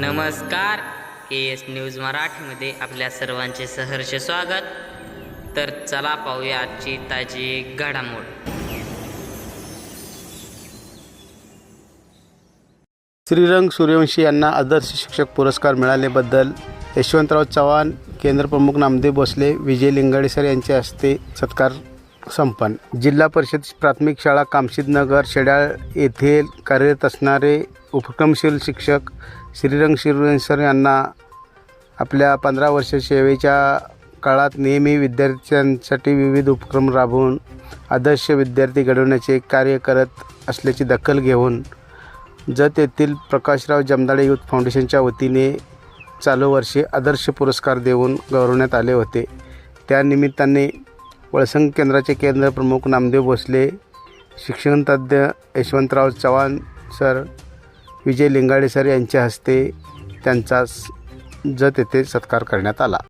नमस्कार के S news मराठीमध्ये आपल्या सर्वांचे सहर्ष स्वागत. तर चला पाहूया आजची ताजी घडामोड. श्रीरंग सूर्यवंशी यांना आदर्श शिक्षक पुरस्कार मिळाल्याबद्दल यशवंतराव चव्हाण केंद्रप्रमुख नामदेव भोसले विजय लिंगाडेसर यांच्या हस्ते सत्कार संपन्न. जिल्हा परिषद प्राथमिक शाळा कामशेदनगर शेडाळ येथे कार्यरत असणारे उपक्रमशील शिक्षक श्रीरंग सूर्यवंशी यांना आपल्या पंधरा वर्ष सेवेच्या काळात नेहमी विद्यार्थ्यांसाठी विविध उपक्रम राबवून आदर्श विद्यार्थी घडवण्याचे कार्य करत असल्याची दखल घेऊन जत येथील प्रकाशराव जमदाडे युथ फाउंडेशनच्या वतीने चालू वर्षी आदर्श पुरस्कार देऊन गौरवण्यात आले होते. त्यानिमित्ताने वळसंघ केंद्राचे केंद्र प्रमुख नामदेव भोसले शिक्षणतज्ज्ञ यशवंतराव चव्हाण सर विजय लिंगाडे सर यांच्या हस्ते त्यांचा स- जत येथे सत्कार करण्यात आला.